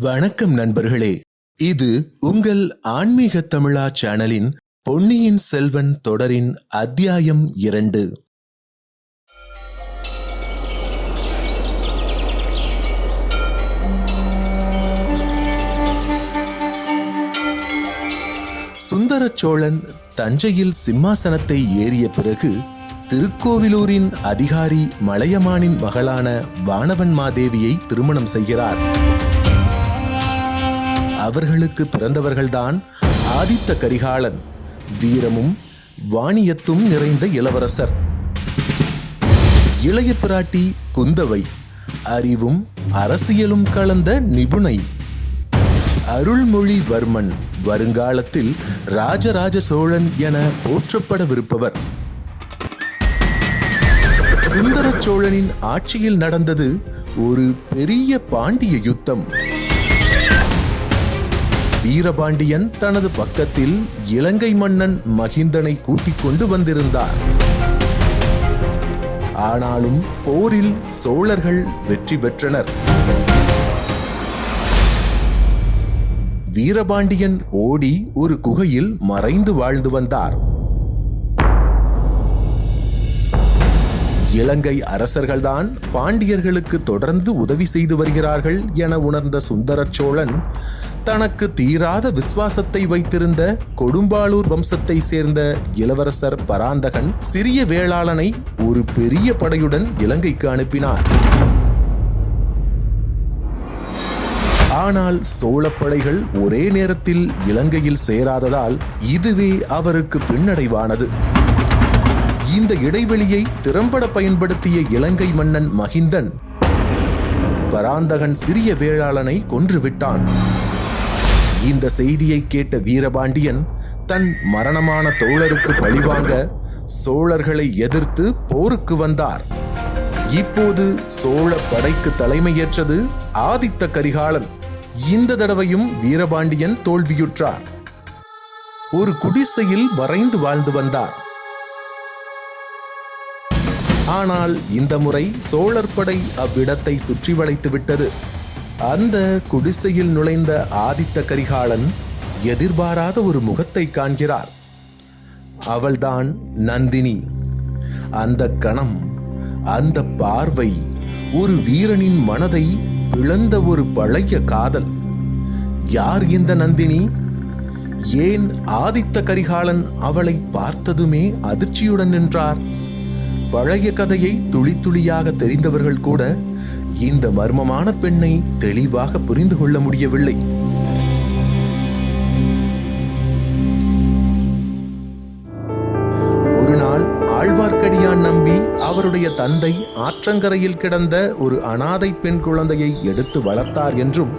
வணக்கம் நண்பர்களே. இது உங்கள் ஆன்மீக தமிழா சேனலின் பொன்னியின் செல்வன் தொடரின் அத்தியாயம் இரண்டு. சுந்தர சோழன் தஞ்சையில் சிம்மாசனத்தை ஏறிய பிறகு திருக்கோவிலூரின் அதிகாரி மலையமானின் மகளான வானவன் மாதேவியை திருமணம் செய்கிறார். அவர்களுக்கு பிறந்தவர்கள்தான் ஆதித்த கரிகாலன். வீரமும் வாணியத்தும் நிறைந்த இளவரசர். இளைய பிராட்டி குந்தவை அறிவும் அரசியலும் கலந்த நிபுணை. அருள்மொழிவர்மன் வருங்காலத்தில் ராஜராஜ சோழன் என போற்றப்படவிருப்பவர். சுந்தர சோழனின் ஆட்சியில் நடந்தது ஒரு பெரிய பாண்டிய யுத்தம். வீரபாண்டியன் தனது பக்கத்தில் இலங்கை மன்னன் மகிந்தனை கூட்டிக் கொண்டு வந்திருந்தார். ஆனாலும் போரில் சோழர்கள் வெற்றி பெற்றனர். வீரபாண்டியன் ஓடி ஒரு குகையில் மறைந்து வாழ்ந்து வந்தார். இலங்கை அரசர்கள்தான் பாண்டியர்களுக்கு தொடர்ந்து உதவி செய்து வருகிறார்கள் என உணர்ந்த சுந்தர சோழன் தனக்கு தீராத விசுவாசத்தை வைத்திருந்த கொடும்பாளூர் வம்சத்தை சேர்ந்த இளவரசர் பராந்தகன் சிறிய வேளாளனை ஒரு பெரிய படையுடன் இலங்கைக்கு அனுப்பினார். ஆனால் சோழப்படைகள் ஒரே நேரத்தில் இலங்கையில் சேராததால் இதுவே அவருக்கு பின்னடைவானது. இந்த இடைவெளியை திறம்பட பயன்படுத்திய இலங்கை மன்னன் மகிந்தன் பராந்தகன் சிறிய வேளாளனை கொன்றுவிட்டான் இந்த செய்தியை கேட்ட வீரபாண்டியன் தன் மரணமான தோழருக்கு பழிவாங்க சோழர்களை எதிர்த்து போருக்கு வந்தார். இப்போது சோழ படைக்கு தலைமையேற்றது ஆதித்த கரிகாலன். இந்த தடவையும் வீரபாண்டியன் தோல்வியுற்றார். ஒரு குடிசையில் வரைந்து வாழ்ந்து வந்தார். ஆனால் இந்த முறை சோழர் படை அவ்விடத்தை சுற்றி வளைத்து விட்டது அந்த குடிசையில் நுழைந்த ஆதித்த கரிகாலன் எதிர்பாராத ஒரு முகத்தை காண்கிறார். அவள்தான் நந்தினி. அந்த கணம் அந்த பார்வை ஒரு வீரனின் மனதை பிளந்த ஒரு பழைய காதல். யார் இந்த நந்தினி? ஏன் ஆதித்த கரிகாலன் அவளை பார்த்ததுமே அதிர்ச்சியுடன் நின்றார்? பழைய கதையை துளி துளியாக தெரிந்தவர்கள் கூட இந்த மர்மமான பெண்ணை தெளிவாக புரிந்து கொள்ள முடியவில்லை. ஒரு நாள் ஆழ்வார்க்கடியான் நம்பி அவருடைய தந்தை ஆற்றங்கரையில் கிடந்த ஒரு அனாதை பெண் குழந்தையை எடுத்து வளர்த்தார் என்றும்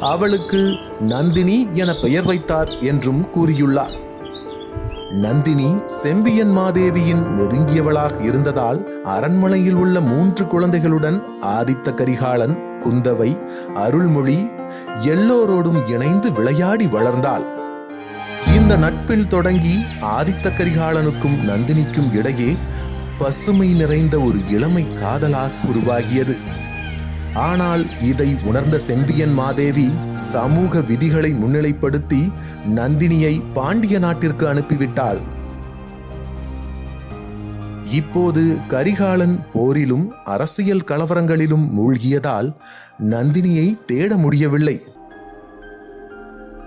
அவளுக்கு நந்தினி என பெயர் வைத்தார் என்றும் கூறியுள்ளார். நந்தினி செம்பியன் மாதேவியின் நெருங்கியவளாக இருந்ததால் அரண்மனையில் உள்ள மூன்று குழந்தைகளுடன் ஆதித்த கரிகாலன் குந்தவை அருள்மொழி எல்லோரோடும் இணைந்து விளையாடி வளர்ந்தாள். இந்த நட்பில் தொடங்கி ஆதித்த கரிகாலனுக்கும் நந்தினிக்கும் இடையே பசுமை நிறைந்த ஒரு இளமை காதலாக உருவாகியது. ஆனால் இதை உணர்ந்த செம்பியன் மாதேவி சமூக விதிகளை முன்னிலைப்படுத்தி நந்தினியை பாண்டிய நாட்டிற்கு அனுப்பிவிட்டாள். இப்போது கரிகாலன் போரிலும் அரசியல் கலவரங்களிலும் மூழ்கியதால் நந்தினியை தேட முடியவில்லை.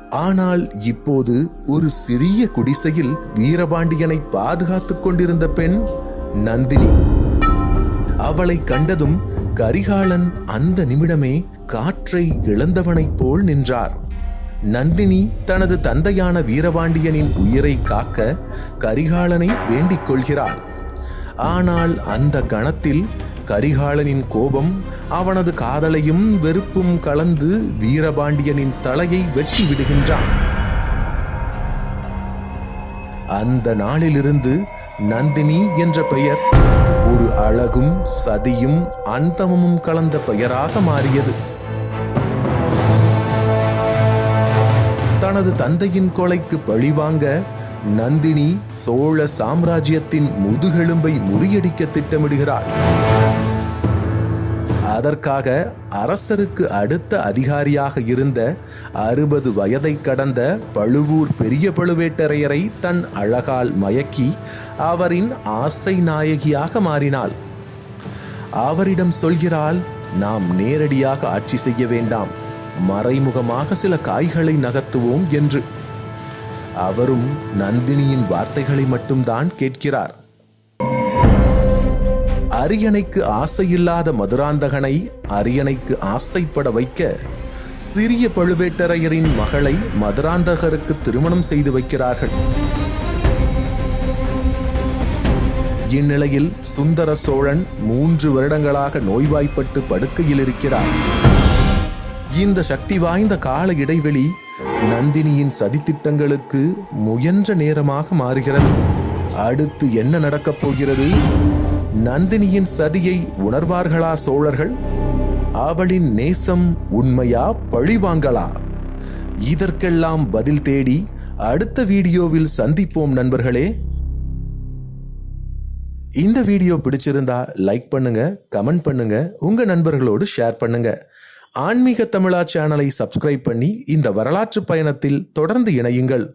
ஆனால் இப்போது ஒரு சிறிய குடிசையில் வீரபாண்டியனை பாதுகாத்துக் கொண்டிருந்த பெண் நந்தினி. அவளை கண்டதும் கரிகாலன் அந்த நிமிடமே காற்றை இழந்தவனைப் போல் நின்றார். நந்தினி தனது தந்தையான வீரபாண்டியனின் உயிரை காக்க கரிகாலனை வேண்டிக் கொள்கிறாள். ஆனால் அந்த கணத்தில் கரிகாலனின் கோபம் அவனது காதலையும் வெறுப்பும் கலந்து வீரபாண்டியனின் தலையை வெட்டி விடுகின்றான். அந்த நாளிலிருந்து நந்தினி என்ற பெயர். ஒரு அழகும் சதியும் அந்தமும் கலந்த பெயராக மாறியது. தனது தந்தையின் கொலைக்கு பழிவாங்க நந்தினி சோழ சாம்ராஜ்யத்தின் முதுகெலும்பை முறியடிக்க திட்டமிடுகிறாள். அதற்காக அரசருக்கு அடுத்த அதிகாரியாக இருந்த அறுபது வயதை கடந்த பழுவூர் பெரிய பழுவேட்டரையரை தன் அழகால் மயக்கி அவரின் ஆசை நாயகியாக மாறினாள். அவரிடம் சொல்கிறாள் நாம் நேரடியாக ஆட்சி செய்ய வேண்டாம். மறைமுகமாக சில காய்களை நகர்த்துவோம் என்று. அவரும் நந்தினியின் வார்த்தைகளை மட்டும்தான் கேட்கிறார். அரியணைக்கு ஆசையில்லாத மதுராந்தகனை அரியணைக்கு ஆசைப்பட வைக்க சிறிய பழுவேட்டரையரின் மகளை மதுராந்தகருக்கு திருமணம் செய்து வைக்கிறார்கள். இந்நிலையில் சுந்தர சோழன் மூன்று வருடங்களாக நோய்வாய்ப்பட்டு படுக்கையில் இருக்கிறார். இந்த சக்தி வாய்ந்த கால இடைவெளி நந்தினியின் சதித்திட்டங்களுக்கு முயன்ற நேரமாக மாறுகிறது. அடுத்து என்ன நடக்கப் போகிறது? நந்தினியின் சதியை உணர்வார்களா சோழர்கள்? அவளின் நேசம் உண்மையா பழிவாங்களா இதற்கெல்லாம் பதில் தேடி அடுத்த வீடியோவில் சந்திப்போம் நண்பர்களே. இந்த வீடியோ பிடிச்சிருந்தா லைக் பண்ணுங்க கமெண்ட் பண்ணுங்க உங்க நண்பர்களோடு ஷேர் பண்ணுங்க. ஆன்மீக தமிழா சேனலை சப்ஸ்கிரைப் பண்ணி இந்த வரலாற்று பயணத்தில் தொடர்ந்து இணையுங்கள்.